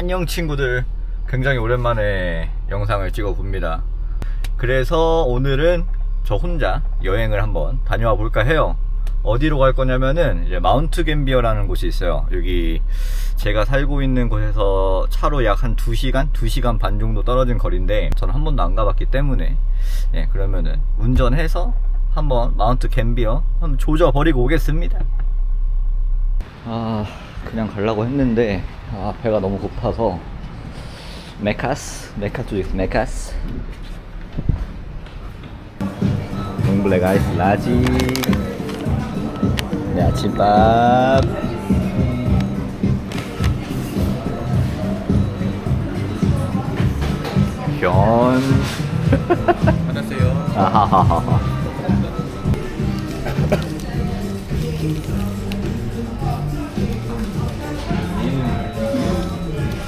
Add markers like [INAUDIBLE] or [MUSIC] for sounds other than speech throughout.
안녕 친구들. 굉장히 오랜만에 영상을 찍어 봅니다. 그래서 오늘은 저 혼자 여행을 한번 다녀와 볼까 해요. 어디로 갈 거냐면은 이제 마운트 갬비어라는 곳이 있어요. 여기 제가 살고 있는 곳에서 차로 약 한 2시간? 2시간 반 정도 떨어진 거리인데 저는 한 번도 안 가봤기 때문에 예, 그러면은 운전해서 한번 마운트 갬비어 한번 조져버리고 오겠습니다. 아 그냥 가려고 했는데 아 배가 너무 고파서. 메카스 메카 쪽에서 메카스. 동블랙 아이스 라지. 네 아침밥. 견 안녕하세요. 아하하하하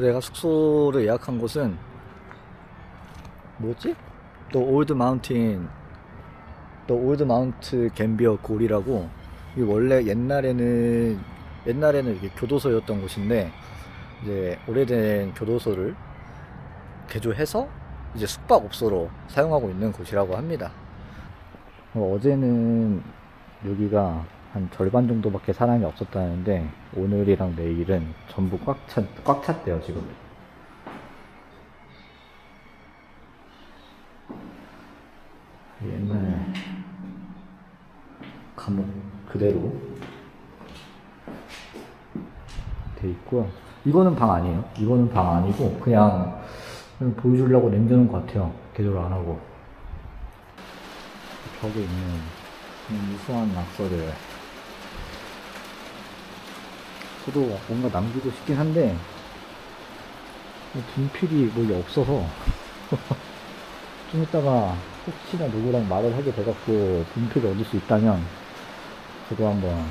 내가 숙소를 예약한 곳은 뭐였지? The Old Mountain The Old Mount Gambier 골이라고 이 원래 옛날에는 옛날에는 이게 교도소였던 곳인데 이제 오래된 교도소를 개조해서 이제 숙박업소로 사용하고 있는 곳이라고 합니다. 어, 어제는 여기가 한 절반 정도밖에 사람이 없었다는데 오늘이랑 내일은 전부 꽉, 찼, 꽉 찼대요 지금. 옛날 감옥 그대로 돼 있고요. 이거는 방 아니에요. 이거는 방 아니고 그냥, 보여주려고 남겨놓은 것 같아요. 개조를 안 하고. 벽에 있는 이 무수한 낙서들. 저도 뭔가 남기고 싶긴 한데 뭐 분필이 뭐이 없어서 [LAUGHS] 좀 이따가 혹시나 누구랑 말을 하게 돼갖고 분필을 얻을 수 있다면 저도 한번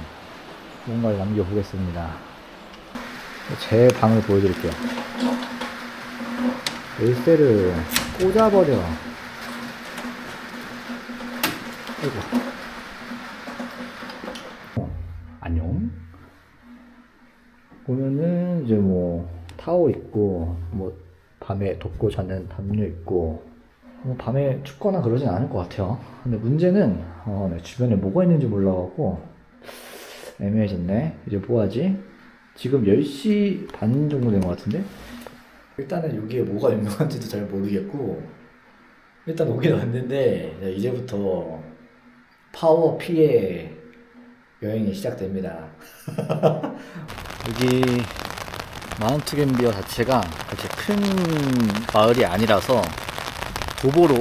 뭔가를 남겨보겠습니다. 제 방을 보여드릴게요. 열쇠를 꽂아버려. 아이고. 타워 있고 뭐 밤에 덮고 자는 담요 있고 뭐 밤에 춥거나 그러진 않을 것 같아요. 근데 문제는 어, 네, 주변에 뭐가 있는지 몰라갖고 애매해졌네. 이제 뭐하지? 지금 10시 반 정도 된 것 같은데? 일단은 여기에 뭐가 유명한지도 잘 모르겠고 일단 오긴 왔는데 네, 이제부터 파워 피해 여행이 시작됩니다. 여기 마운트 갬비어 자체가 그렇게 큰 마을이 아니라서 도보로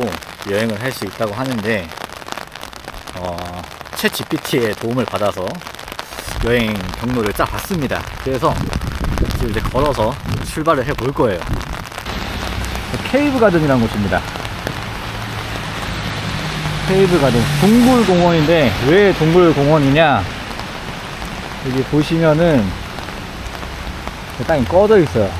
여행을 할 수 있다고 하는데 어, 챗 GPT의 도움을 받아서 여행 경로를 짜봤습니다. 그래서 지금 이제 걸어서 출발을 해 볼 거예요. 케이브 가든이라는 곳입니다. 케이브 가든 동굴 공원인데 왜 동굴 공원이냐? 여기 보시면은 땅이 꺼져 있어요.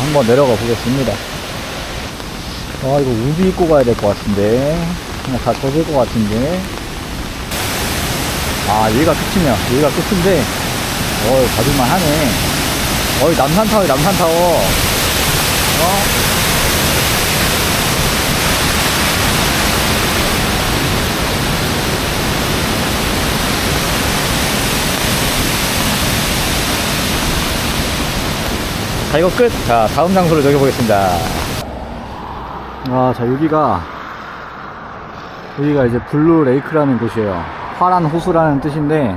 한번 내려가 보겠습니다. 아, 이거 우비 입고 가야 될 것 같은데. 그냥 다 젖을 것 같은데. 아, 여기가 끝이냐. 여기가 끝인데. 어이, 가줄만 하네. 어이, 남산타워, 남산타워. 어? 자, 이거 끝. 자, 다음 장소를 정해보겠습니다. 아, 자, 여기가, 여기가 이제 블루 레이크라는 곳이에요. 파란 호수라는 뜻인데,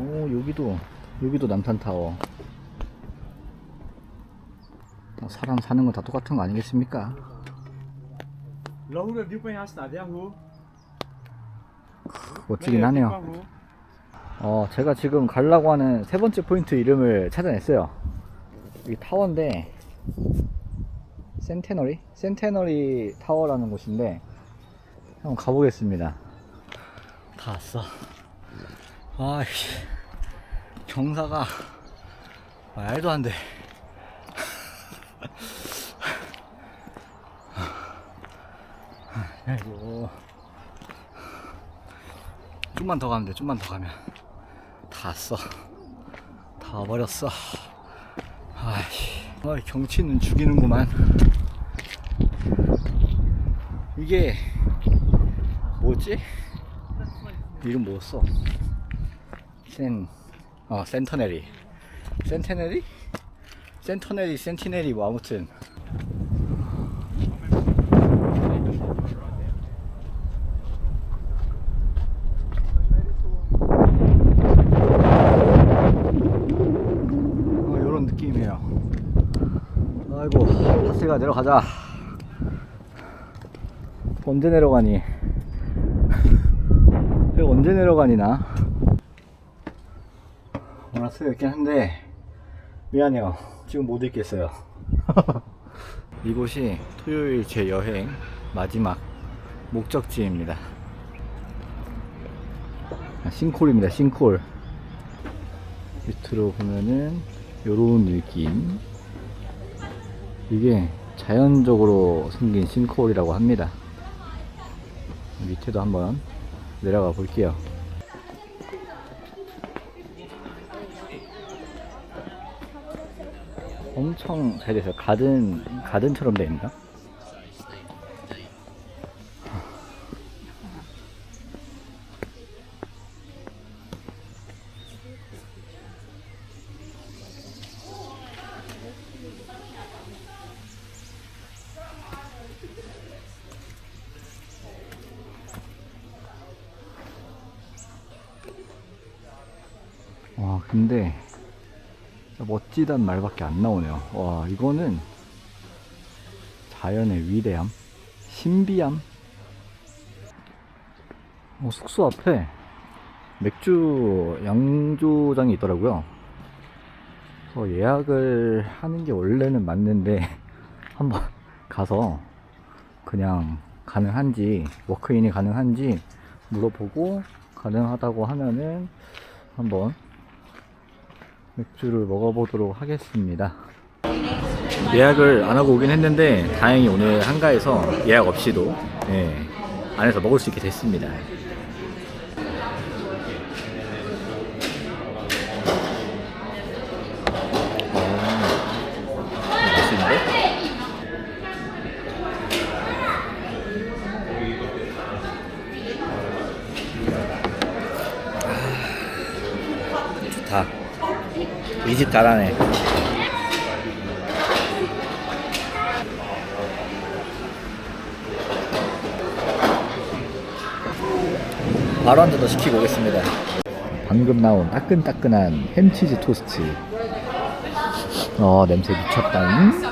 어 여기도 여기도 남산타워. 어, 사람 사는 건 다 똑같은 거 아니겠습니까? 멋지긴 하네요. 어 제가 지금 가려고 하는 세 번째 포인트 이름을 찾아냈어요. 이 타워인데 센테너리? 센테너리 타워라는 곳인데 한번 가보겠습니다. 다 왔어 아이씨. 경사가 말도 안 돼. 아이고 좀만 더 가면 돼 좀만 더 가면. 다 왔어 다 와버렸어. 아이씨. 아, 경치는 죽이는구만. 이게 뭐지? 이름 뭐였어? 센, 어, 센터네리. 센테네리? 센터네리, 센티네리, 뭐 아무튼. 어. 아이고, 파스가 내려가자. 언제 내려가니? [LAUGHS] 왜 언제 내려가니 나? 알았어요. 있긴 한데 미안해요. 지금 못 읽겠어요. [LAUGHS] 이곳이 토요일 제 여행 마지막 목적지입니다. 아, 싱콜입니다 싱콜. 밑으로 보면은 요런 느낌. 이게 자연적으로 생긴 싱크홀이라고 합니다. 밑에도 한번 내려가 볼게요 엄청 잘 돼서 가든 가든처럼 돼 있나? 와 근데 멋지단 말밖에 안 나오네요. 와, 이거는 자연의 위대함, 신비함. 어, 숙소 앞에 맥주 양조장이 있더라고요. 그래서 예약을 하는 게 원래는 맞는데 [LAUGHS] 한번 가서 그냥 가능한지 워크인이 가능한지 물어보고 가능하다고 하면은 한번 맥주를 먹어보도록 하겠습니다. 예약을 안 하고 오긴 했는데 다행히 오늘 한가해서 예약 없이도 예, 안에서 먹을 수 있게 됐습니다. 잘하네. 바로 한 잔 더 시키고 오겠습니다. 방금 나온 따끈따끈한 햄치즈 토스트. 어, 냄새 미쳤다. 음?